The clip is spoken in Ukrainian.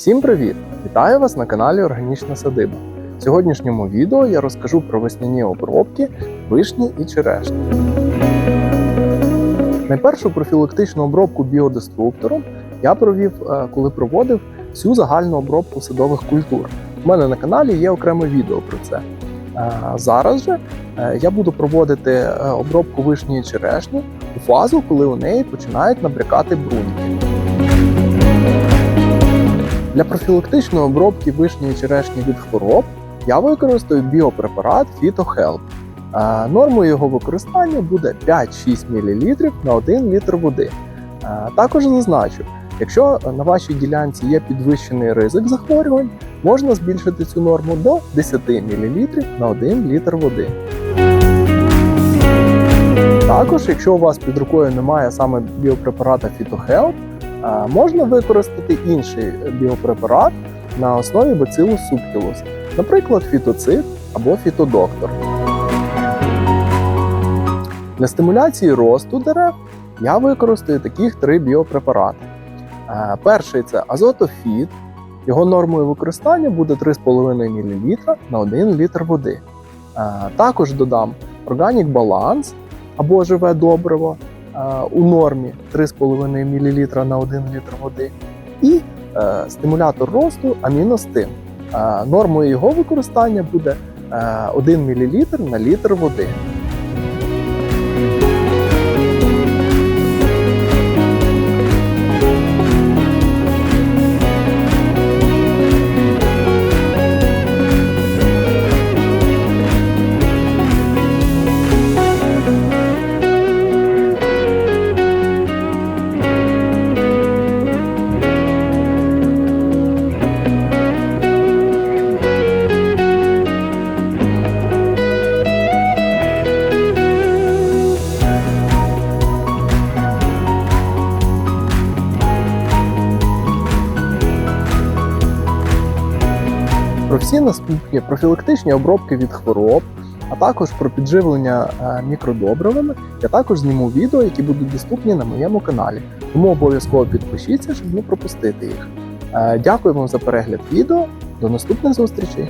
Всім привіт! Вітаю вас на каналі Органічна Садиба. В сьогоднішньому відео я розкажу про весняні обробки вишні і черешні. Найпершу профілактичну обробку біодеструктором я провів, е, коли проводив всю загальну обробку садових культур. У мене на каналі є окреме відео про це. Е, Зараз же е, я буду проводити обробку вишні і черешні у фазу, коли у неї починають набрякати бруньки. Для профілактичної обробки вишні і черешні від хвороб я використаю біопрепарат PhytoHelp. Е, Нормою його використання буде 5-6 мл на 1 літр води. Е, Також зазначу, якщо на вашій ділянці є підвищений ризик захворювань, можна збільшити цю норму до 10 мл на 1 літр води. Також, якщо у вас під рукою немає саме біопрепарата PhytoHelp, Е, Можна використати інший біопрепарат на основі Bacillus subtilus, наприклад, фітоцид або фітодоктор. Для стимуляції росту дерев я використаю таких три біопрепарати. Перший це азотофіт. Його нормою використання буде 3,5 мл на 1 літр води. Також додам Organic Balance або живе добриво у нормі 3,5 мл на 1 літр води, і е, стимулятор росту аміностим. Е, Нормою його використання буде е, 1 мл на літр води. Про всі наступні профілактичні обробки від хвороб, а також про підживлення е, мікродобривами, я також зніму відео, які будуть доступні на моєму каналі. Тому обов'язково підпишіться, щоб не пропустити їх. Е, Дякую вам за перегляд відео. До наступних зустрічей!